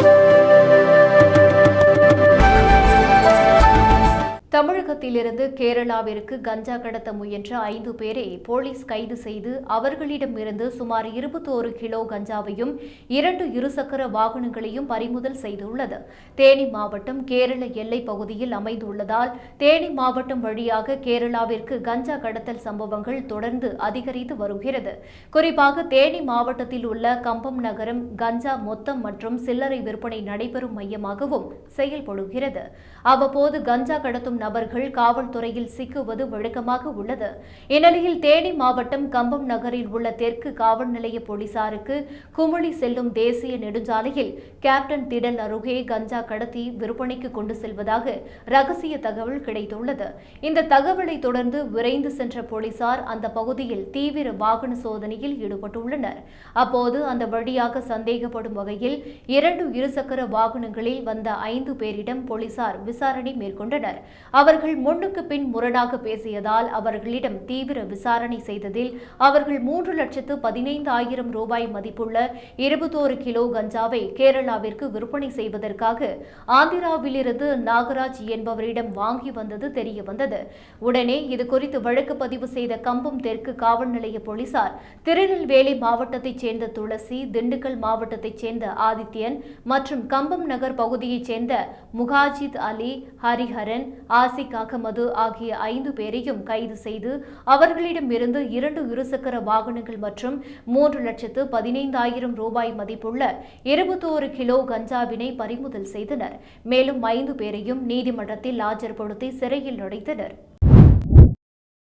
Thank you. தமிழகத்திலிருந்து கேரளாவிற்கு கஞ்சா கடத்த முயன்ற ஐந்து பேரை போலீஸ் கைது செய்து அவர்களிடமிருந்து சுமார் இருபத்தோரு கிலோ கஞ்சாவையும் இரண்டு இருசக்கர வாகனங்களையும் பறிமுதல் செய்துள்ளது. தேனி மாவட்டம் கேரள எல்லைப் பகுதியில் அமைந்துள்ளதால் தேனி மாவட்டம் வழியாக கேரளாவிற்கு கஞ்சா கடத்தல் சம்பவங்கள் தொடர்ந்து அதிகரித்து வருகிறது. குறிப்பாக தேனி மாவட்டத்தில் உள்ள கம்பம் நகரம் கஞ்சா மொத்தம் மற்றும் சில்லறை விற்பனை நடைபெறும் மையமாகவும் செயல்படுகிறது. அவ்வப்போது கஞ்சா கடத்தும் நபர்கள் காவல்துறையில் சிக்குவது வழக்கமாக உள்ளது. இந்நிலையில் தேனி மாவட்டம் கம்பம் நகரில் உள்ள தெற்கு காவல் நிலைய போலீசாருக்கு குமுளி செல்லும் தேசிய நெடுஞ்சாலையில் கேப்டன் திடல் அருகே கஞ்சா கடத்தி விற்பனைக்கு கொண்டு செல்வதாக ரகசிய தகவல் கிடைத்துள்ளது. இந்த தகவலை தொடர்ந்து விரைந்து சென்ற போலீசார் அந்த பகுதியில் தீவிர வாகன சோதனையில் ஈடுபட்டுள்ளனர். அப்போது அந்த வழியாக சந்தேகப்படும் வகையில் இரண்டு இருசக்கர வாகனங்களில் வந்த ஐந்து பேரிடம் போலீசார் விசாரணை மேற்கொண்டனர். அவர்கள் முன்னுக்கு பின் முரடாக பேசியதால் அவர்களிடம் தீவிர விசாரணை செய்ததில் அவர்கள் மூன்று லட்சத்து பதினைந்து ஆயிரம் ரூபாய் மதிப்புள்ள இருபத்தோரு கிலோ கஞ்சாவை கேரளாவிற்கு விற்பனை செய்வதற்காக ஆந்திராவிலிருந்து நாகராஜ் என்பவரிடம் வாங்கி வந்தது தெரிய வந்தது உடனே இதுகுறித்து வழக்கு பதிவு செய்த கம்பம் தெற்கு காவல் நிலைய போலீசார் திருநெல்வேலி மாவட்டத்தைச் சேர்ந்த துளசி திண்டுக்கல் மாவட்டத்தைச் சேர்ந்த ஆதித்யன் மற்றும் கம்பம் நகர் பகுதியைச் சேர்ந்த முகாஜித் அலி ஹரிஹரன் ஆசிக் அகமது ஆகிய ஐந்து பேரையும் கைது செய்து அவர்களிடமிருந்து இரண்டு இருசக்கர வாகனங்கள் மற்றும் மூன்று லட்சத்து பதினைந்தாயிரம் ரூபாய் மதிப்புள்ள இருபத்தோரு கிலோ கஞ்சாவினை பறிமுதல் செய்தனர். மேலும் ஐந்து பேரையும் நீதிமன்றத்தில் ஆஜர்படுத்தி சிறையில் அடைத்தனர்